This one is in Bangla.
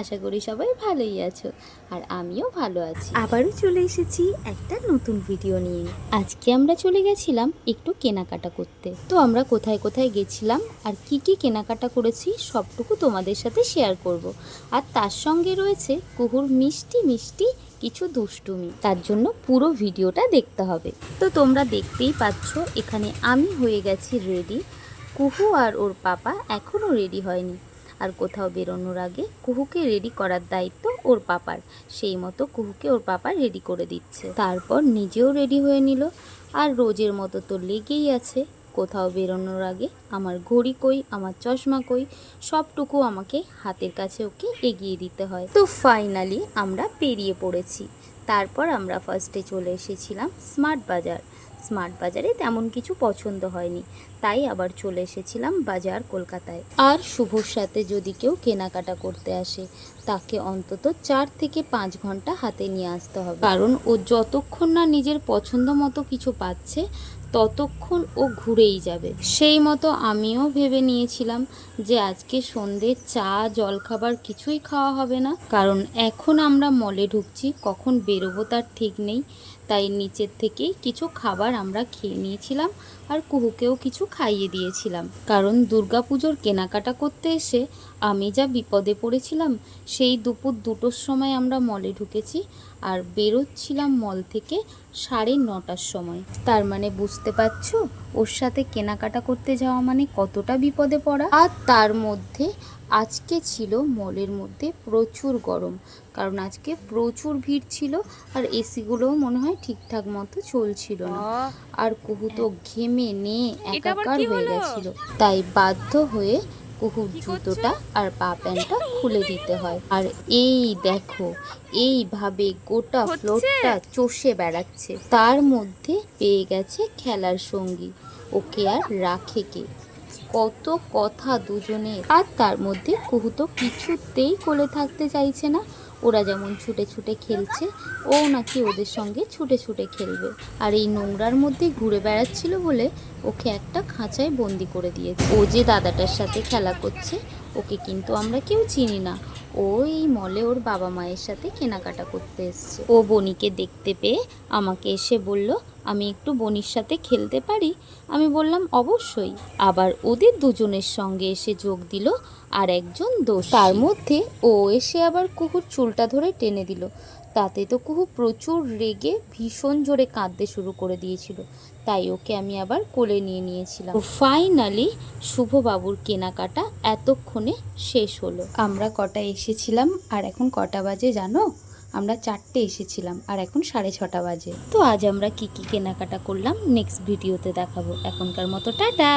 আশা করি সবাই ভালোই আছো আর আমিও ভালো আছি। আবারও চলে এসেছি একটা নতুন ভিডিও নিয়ে। আজকে আমরা চলে গেছিলাম একটু কেনাকাটা করতে। তো আমরা কোথায় কোথায় গেছিলাম আর কি কি কেনাকাটা করেছি সবটুকু তোমাদের সাথে শেয়ার করব। আর তার সঙ্গে রয়েছে কুহুর মিষ্টি মিষ্টি কিছু দুষ্টুমি। তার জন্য পুরো ভিডিওটা দেখতে হবে। তো তোমরা দেখতেই পাচ্ছ এখানে আমি হয়ে গেছি রেডি কুহু আর ওর পাপা এখনও রেডি হয়নি। আর কোথাও বেরোনোর আগে কুহুকে রেডি করার দায়িত্ব ওর পাপার। সেই মতো কুহুকে ওর পাপা রেডি করে দিচ্ছে। তারপর নিজেও রেডি হয়ে নিল। আর রোজের মতো তো লেগেই আছে। কোথাও বেরোনোর আগে আমার ঘড়ি কই, আমার চশমা কই, সবটুকু আমাকে হাতের কাছে ওকে এগিয়ে দিতে হয়। তো ফাইনালি আমরা পেরিয়ে পড়েছি। তারপর আমরা ফার্স্টে চলে এসেছিলাম স্মার্ট বাজার। স্মার্ট বাজারে তেমন কিছু পছন্দ হয়নি। তাই আবার চলে এসেছিলাম বাজার কলকাতায়। আর শুভর সাথে যদি কেউ কেনাকাটা করতে আসে, তাকে অন্তত চার থেকে পাঁচ ঘণ্টা হাতে নিয়ে আসতে হবে। কারণ ও যতক্ষণ না নিজের পছন্দ মতো কিছু পাচ্ছে ততক্ষণ ও ঘুরেই যাবে। সেই মতো আমিও ভেবে নিয়েছিলাম যে আজকে সন্ধে চা, জলখাবার কিছুই খাওয়া হবে না, কারণ এখন আমরা মলে ঢুকছি, কখন বেরোবো তার ঠিক নেই। তাই নিচের থেকেই কিছু খাবার আমরা খেয়ে নিয়েছিলাম আর কুহুকেও কিছু খাইয়ে দিয়েছিলাম। কারণ দুর্গাপুজোর কেনাকাটা করতে এসে আমি যা বিপদে পড়েছিলাম, সেই দুপুর দুটোর সময় আমরা মলে ঢুকেছি আর বেরোচ্ছিলাম মল থেকে সাড়ে নটার সময়। তার মানে বুঝতে পারছ, ওর সাথে কেনাকাটা করতে যাওয়া মানে কতটা বিপদে পড়া? আর তার মধ্যে আজকে ছিল মলের মধ্যে প্রচুর গরম। কারণ আজকে প্রচুর ভিড় ছিল আর এসিগুলোও মনে হয় ঠিকঠাক মতো চলছিল না। আর কুহু তো ঘেমে নিয়ে একাকার হয়ে গেছিল। তাই বাধ্য হয়ে কুহুর জুতোটা আর পা প্যান্টটা খুলে দিতে হয়। আর এই দেখো এইভাবে গোটা ফ্লোরটা চষে বেড়াচ্ছে। তার মধ্যে পেয়ে গেছে খেলার সঙ্গী। ওকে আর রাখে কে? কত কথা দুজনে। আর তার মধ্যে কুহু তো কিছুতেই কোলে থাকতে চাইছে না। ওরা যেমন ছুটে ছুটে খেলছে, ও নাকি ওদের সঙ্গে ছুটে ছুটে খেলবে। আর এই নোংরার মধ্যে ঘুরে বেড়াচ্ছিল বলে ওকে একটা খাঁচায় বন্দি করে দিয়েছে। ও যে দাদাটার সাথে খেলা করছে ওকে কিন্তু আমরা কেউ চিনি না। ওই মলে ওর বাবা মায়ের সাথে কেনাকাটা করতে এসছে। ও বনিকে দেখতে পেয়ে আমাকে এসে বলল, আমি একটু বনির সাথে খেলতে পারি? আমি বললাম, অবশ্যই। আবার ওদের দুজনের সঙ্গে এসে যোগ দিল আর একজন দোষ। তার মধ্যে ও এসে আবার কুকুর চুলটা ধরে টেনে দিল। তাতে তো কুহু প্রচুর রেগে ভীষণ জোরে কাঁদতে শুরু করে দিয়েছিল। তাই ওকে আমি আবার কোলে নিয়ে নিয়েছিলাম। ফাইনালি শুভবাবুর কেনাকাটা এতক্ষণে শেষ হলো। আমরা কটা এসেছিলাম আর এখন কটা বাজে জানো? আমরা চারটে এসেছিলাম আর এখন সাড়ে ছটা বাজে। তো আজ আমরা কি কি কেনাকাটা করলাম? নেক্সট ভিডিওতে দেখাবো। এখনকার মতো টাটা!